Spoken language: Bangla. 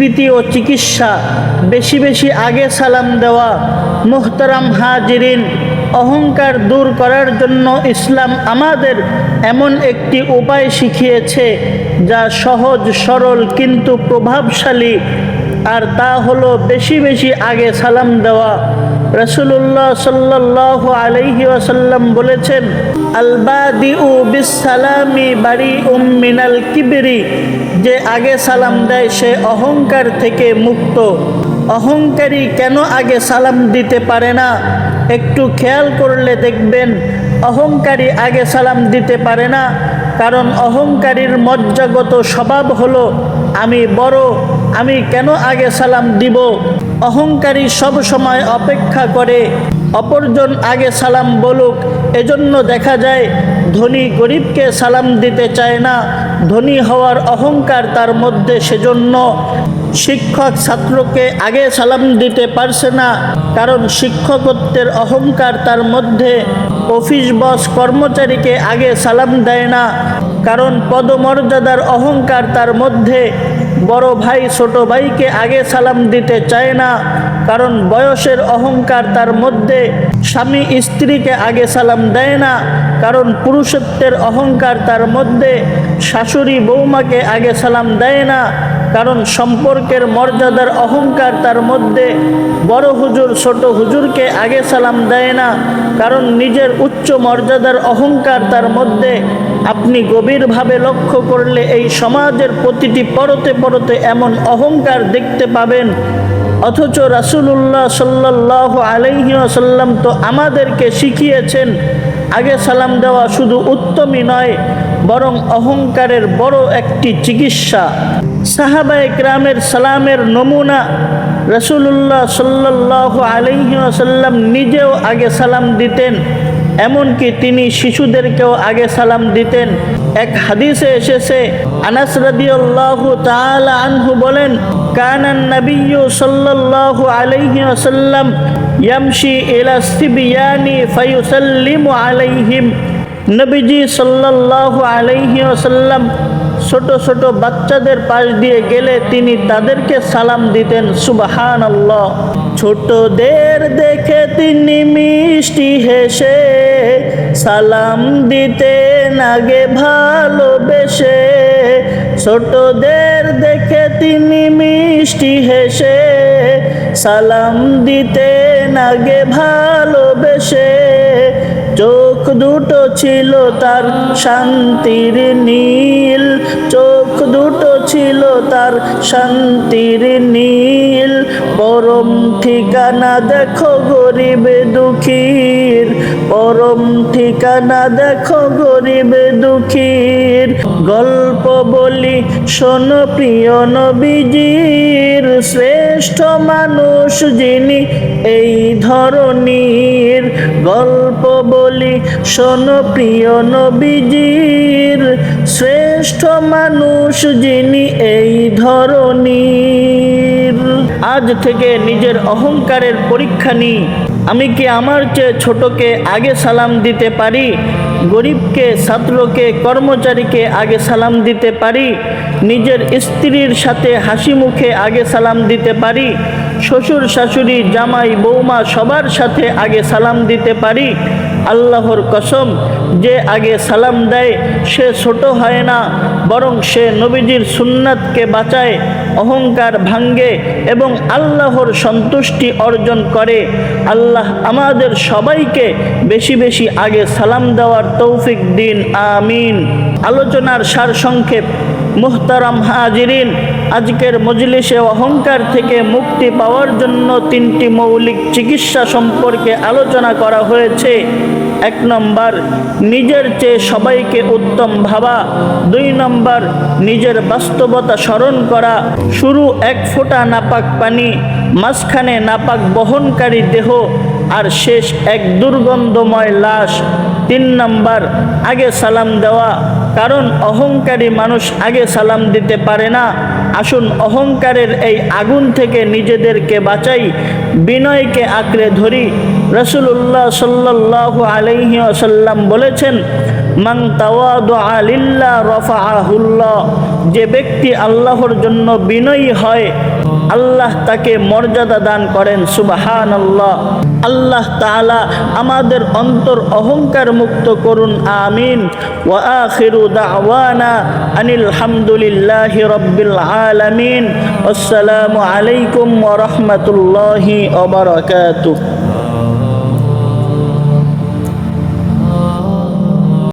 তৃতীয় চিকিৎসা, বেশি বেশি আগে সালাম দেওয়া, মোহতারাম হাজিরিন, অহংকার দূর করার জন্য ইসলাম আমাদের এমন একটি উপায় শিখিয়েছে, যা সহজ, সরল কিন্তু প্রভাবশালী। আর তা হলো বেশি বেশি আগে সালাম দেওয়া। রসুল্লাহ সাল্লাহ আলহি ওয়াসাল্লাম বলেছেন আলবাদি উ বিসালামি বাড়ি উম মিনাল কিবরি যে আগে সালাম দেয় সে অহংকার থেকে মুক্ত। অহংকারী কেন আগে সালাম দিতে পারে না? একটু খেয়াল করলে দেখবেন, অহংকারী আগে সালাম দিতে পারে না। কারণ অহংকারীর মজ্জাগত স্বভাব হলো, আমি বড় আমি কেন আগে সালাম দিব? অহংকারী সব সময় অপেক্ষা করে। অপরজন আগে সালাম বলুক, এজন্য দেখা যায়, ধনী গরিবকে সালাম দিতে চায় না। ধনী হওয়ার অহংকার তার মধ্যে সেজন্য। শিক্ষক ছাত্রকে আগে সালাম দিতে পারছে না, কারণ শিক্ষকত্বের অহংকার তার মধ্যে। অফিস বস কর্মচারীকে আগে সালাম দেয় না কারণ পদমর্যাদার অহংকার তার মধ্যে। বড় ভাই, ছোট ভাইকে আগে সালাম দিতে চায় না, কারণ বয়সের অহংকার তার মধ্যে। স্বামী স্ত্রীকে আগে সালাম দেয় না, কারণ পুরুষত্বের অহংকার তার মধ্যে। শাশুড়ি বৌমাকে আগে সালাম দেয় না, কারণ সম্পর্কের মর্যাদার অহংকার তার মধ্যে। বড় হুজুর, ছোট হুজুরকে আগে সালাম দেয় না, কারণ নিজের উচ্চ মর্যাদার অহংকার তার মধ্যে। আপনি গভীরভাবে লক্ষ্য করলে এই সমাজের প্রতিটি পরতে পরতে এমন অহংকার দেখতে পাবেন। অথচ রাসুলুল্লাহ সাল্লাহ আলহিহাসাল্লাম তো আমাদেরকে শিখিয়েছেন, আগে সালাম দেওয়া শুধু উত্তমই নয়, বরং অহংকারের বড় একটি চিকিৎসা। সাহাবায়ে গ্রামের সালামের নমুনা রসুল্লাহ সাল্লাহ আলহিহাসাল্লাম নিজেও আগে সালাম দিতেন। এমনকি তিনি শিশুদেরকেও আগে সালাম দিতেন। এক হাদিসে এসেছে, আনাস রাদিয়াল্লাহু তাআলা আনহু বলেন, কানান নাবিয়্যু সাল্লাল্লাহু আলাইহি ওয়াসাল্লাম ইয়ামশি ইলা সিবিয়ানি ফায়ুসাল্লিমু আলাইহিম। নবীজি সাল্লাল্লাহু আলাইহি ওয়াসাল্লাম ছোট ছোট বাচ্চাদের পাশ দিয়ে গেলে তিনি তাদেরকে সালাম দিতেন সুবাহান আল্লাহ ছোটদের তিনি মিষ্টি হেসে, সালাম দিতেন আগে ভালোবেসে। ছোটদের দেখে তিনি মিষ্টি হেসে, সালাম দিতেন আগে ভালোবেসে। চোখ দুটো ছিল তার শান্তির নীল, চোখ দুটো ছিল তার শান্তির নীল। পরম ঠিকানা দেখো গরিব দুঃখীর। পরম ঠিকানা দেখো গরিব দুঃখীর। গল্প বলি, শোন প্রিয় নবীজির। শ্রেষ্ঠ মানুষ যিনি এই ধরনীর গল্প বলি, শোন প্রিয় নবীজির। শ্রেষ্ঠ মানুষ যিনি এই ধরনীর আজ থেকে নিজের অহংকারের পরীক্ষা নিই আমি কি আমার চেয়ে ছোটকে আগে সালাম দিতে পারি? গরিবকে, ছাত্রকে, কর্মচারীকে আগে সালাম দিতে পারি? নিজের স্ত্রীর সাথে হাসি মুখে আগে সালাম দিতে পারি? শ্বশুর, শাশুড়ি, জামাই, বৌমা সবার সাথে আগে সালাম দিতে পারি? আল্লাহর কসম, যে আগে সালাম দেয়, সে ছোট হয় না। বরং সে নবীজির সুন্নাতকে বাঁচায়, অহংকার ভাঙ্গে এবং আল্লাহর সন্তুষ্টি অর্জন করে। আল্লাহ আমাদের সবাইকে বেশি বেশি আগে সালাম দেওয়ার তৌফিক দিন, আমিন। আলোচনার সার সংক্ষেপ মুহতারাম হাজিরিন, আজকের মজলিসে অহংকার থেকে মুক্তি পাওয়ার জন্য তিনটি মৌলিক চিকিৎসা সম্পর্কে আলোচনা করা হয়েছে। এক নম্বর, নিজের চেয়ে সবাইকে উত্তম ভাবা। দুই নম্বর, নিজের বাস্তবতা স্মরণ করা। শুরু এক ফোঁটা নাপাক পানি, মাঝখানে নাপাক বহনকারী দেহ, আর শেষ এক দুর্গন্ধময় লাশ। তিন নম্বর, আগে সালাম দেওয়া। কারণ অহংকারী মানুষ আগে সালাম দিতে পারে না। আসুন অহংকারের এই আগুন থেকে নিজেদেরকে বাঁচাই। বিনয়কে আঁকড়ে ধরি। রসুল্লাহ সাল্লাহ আলহি আসাল্লাম বলেছেন মাং তাওয়াদু আলিল্লাহ রফাহুল্লাহ যে ব্যক্তি আল্লাহর জন্য বিনয়ী হয় আল্লাহ তাকে মর্যাদা দান করেন সুবাহান আল্লাহ আল্লাহ তালা আমাদের অন্তর অহংকার মুক্ত করুন, আমিন। ও আিরু দাওয়ানা আনিল হামদুলিল্লাহ রব্বিল আলামিন। আসসালামু আলাইকুম ওরহমতুল্লাহি বারাকাতুহু।